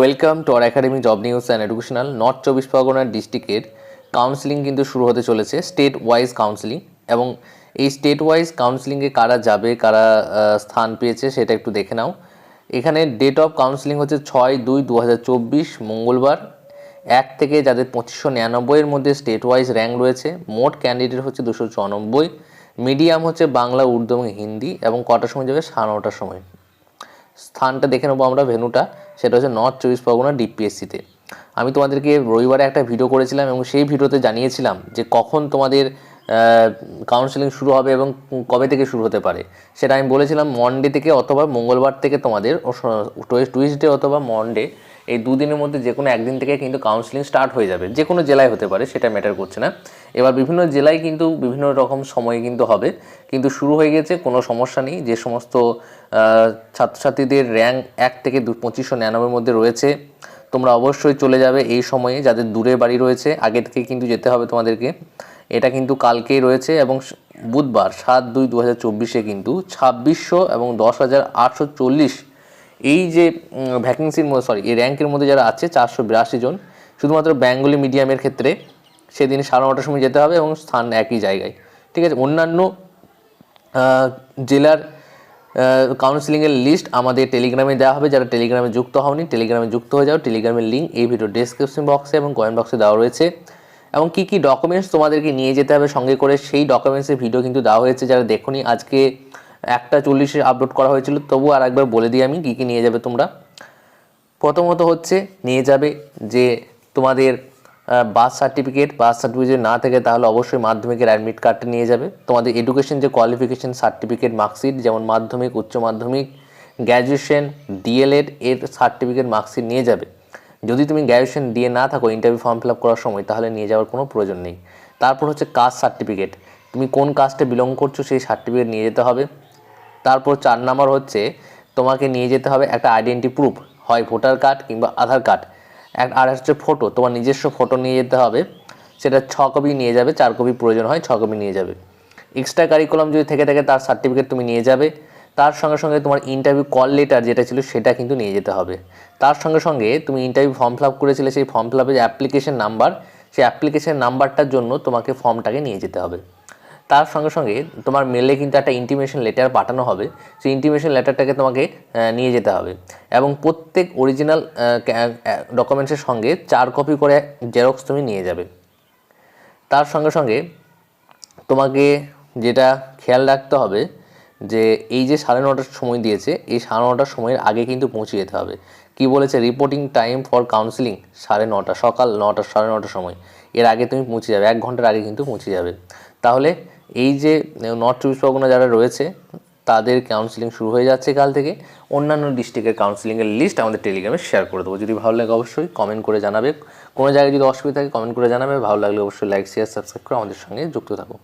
Welcome to R academy job news and educational north চব্বিশ পরগনার ডিস্ট্রিক্টের কাউন্সিলিং কিন্তু শুরু হতে চলেছে স্টেট ওয়াইজ কাউন্সিলিং এবং এই স্টেট ওয়াইজ কাউন্সিলিংয়ে কারা যাবে, কারা স্থান পেয়েছে সেটা একটু দেখে নাও। এখানে ডেট অফ কাউন্সিলিং হচ্ছে ছয় দুই দু মঙ্গলবার। এক থেকে যাদের পঁচিশশো নিরানব্বইয়ের মধ্যে স্টেট ওয়াইজ র্যাঙ্ক রয়েছে, মোট ক্যান্ডিডেট হচ্ছে দুশো মিডিয়াম হচ্ছে বাংলা, উর্দু এবং হিন্দি এবং কটার সময় যাবে? সাড়ে নটার সময়। স্থানটা দেখে নেব আমরা ভেনুটা, সেটা হচ্ছে নর্থ চব্বিশ পরগনা ডিপিএসসিতে আমি তোমাদেরকে রবিবারে একটা ভিডিও করেছিলাম এবং সেই ভিডিওতে জানিয়েছিলাম যে কখন তোমাদের কাউন্সেলিং শুরু হবে এবং কবে থেকে শুরু হতে পারে। সেটা আমি বলেছিলাম মনডে থেকে অথবা মঙ্গলবার থেকে তোমাদের টুইসডে অথবা মনডে এই দুদিনের মধ্যে যে কোনো একদিন থেকে কিন্তু কাউন্সিলিং স্টার্ট হয়ে যাবে। যে কোনো জেলায় হতে পারে, সেটা ম্যাটার করছে না। এবার বিভিন্ন জেলায় কিন্তু বিভিন্ন রকম সময় কিন্তু হবে। কিন্তু শুরু হয়ে গেছে, কোনো সমস্যা নেই। যে সমস্ত ছাত্রছাত্রীদের র্যাঙ্ক এক থেকে দু, পঁচিশশো নিরানব্বইয়ের মধ্যে রয়েছে, তোমরা অবশ্যই চলে যাবে এই সময়ে, যাদের দূরে বাড়ি রয়েছে। আগে থেকে কিন্তু যেতে হবে তোমাদেরকে। এটা কিন্তু কালকেই রয়েছে এবং বুধবার সাত দুই দু হাজার চব্বিশে কিন্তু ছাব্বিশশো এবং দশ হাজার আটশো চল্লিশ এই যে ভ্যাকেন্সির মধ্যে সরি এই র্যাঙ্কের মধ্যে যারা আছে, চারশো বিরাশি জন, শুধুমাত্র বেঙ্গলি মিডিয়ামের ক্ষেত্রে সেদিন সাড়ে নটার সময় যেতে হবে এবং স্থান একই জায়গায়। ঠিক আছে, অন্যান্য জেলার কাউন্সিলিংয়ের লিস্ট আমাদের টেলিগ্রামে দেওয়া হবে। যারা টেলিগ্রামে যুক্ত হওনি টেলিগ্রামে যুক্ত হয়ে যাও। টেলিগ্রামের লিঙ্ক এই ভিডিও ডেসক্রিপশন বক্সে এবং কয়েন বক্সে দেওয়া রয়েছে। এবং কী কী ডকুমেন্টস তোমাদেরকে নিয়ে যেতে হবে সঙ্গে করে, সেই ডকুমেন্টসের ভিডিও কিন্তু দেওয়া হয়েছে। যারা দেখোনি, আজকে একটা চল্লিশে আপলোড করা হয়েছিল, তবু আর একবার বলে দিই আমি কী কী নিয়ে যাবে তোমরা। প্রথমত হচ্ছে নিয়ে যাবে যে তোমাদের বার্থ সার্টিফিকেট বার্থ সার্টিফিকেট না থাকে তাহলে অবশ্যই মাধ্যমিকের অ্যাডমিট কার্ডটা নিয়ে যাবে। তোমাদের এডুকেশন যে কোয়ালিফিকেশন সার্টিফিকেট মার্কশিট যেমন মাধ্যমিক, উচ্চ মাধ্যমিক গ্র্যাজুয়েশন ডিএলএড এর সার্টিফিকেট মার্কশিট নিয়ে যাবে। যদি তুমি গ্র্যাজুয়েশন দিয়ে না থাকো ইন্টারভিউ ফর্ম ফিল আপ করার সময়, তাহলে নিয়ে যাওয়ার কোনো প্রয়োজন নেই। তারপর হচ্ছে কাস্ট সার্টিফিকেট তুমি কোন কাস্টে বিলং করছ, সেই সার্টিফিকেট নিয়ে যেতে হবে। তারপর চার নাম্বার হচ্ছে তোমাকে নিয়ে যেতে হবে একটা আইডেন্টি প্রুফ হয় ভোটার কার্ড কিংবা আধার কার্ড এক, আর হচ্ছে ফটো তোমার নিজস্ব ফটো নিয়ে যেতে হবে। সেটা ছ কপি নিয়ে যাবে, চার কপি প্রয়োজন হয়, ছ কপি নিয়ে যাবে। এক্সট্রা কারিকুলাম যদি থেকে থাকে, তার সার্টিফিকেট তুমি নিয়ে যাবে। তার সঙ্গে সঙ্গে তোমার ইন্টারভিউ কল লেটার যেটা ছিল, সেটা কিন্তু নিয়ে যেতে হবে। তার সঙ্গে সঙ্গে তুমি ইন্টারভিউ ফর্ম ফিল আপ করেছিলে, সেই ফর্ম ফিল আপের যে অ্যাপ্লিকেশন নাম্বার সেই অ্যাপ্লিকেশন নাম্বারটার জন্য তোমাকে ফর্মটাকে নিয়ে যেতে হবে। তার সঙ্গে সঙ্গে তোমার মেলে কিন্তু একটা ইন্টিমেশন লেটার পাঠানো হবে। সেই ইন্টিমেশন লেটারটাকে তোমাকে নিয়ে যেতে হবে। এবং প্রত্যেক অরিজিনাল ডকুমেন্টসের সঙ্গে চার কপি করে জেরক্স তুমি নিয়ে যাবে। তার সঙ্গে সঙ্গে তোমাকে যেটা খেয়াল রাখতে হবে যে এই যে সাড়ে নটার সময় দিয়েছে, এই সাড়ে নটার সময়ের আগে কিন্তু পৌঁছে যেতে হবে। কি বলেছে? রিপোর্টিং টাইম ফর কাউন্সিলিং সাড়ে নটা, সকাল নটা, সাড়ে নটার সময়। এর আগে তুমি পৌঁছে যাবে, এক ঘণ্টার আগে কিন্তু পৌঁছে যাবে। তাহলে এই যে নর্থ চব্বিশ পরগনা যারা রয়েছে, তাদের কাউন্সিলিং শুরু হয়ে যাচ্ছে কাল থেকে। অন্যান্য ডিস্ট্রিক্টের কাউন্সিলিংয়ের লিস্ট আমাদের টেলিগ্রামে শেয়ার করে দেবো। যদি ভালো লাগে অবশ্যই কমেন্ট করে জানাবে। কোনো জায়গায় যদি অসুবিধা থাকে কমেন্ট করে জানাবে। ভালো লাগলে অবশ্যই লাইক শেয়ার সাবস্ক্রাইব করে আমাদের সঙ্গে যুক্ত থাকো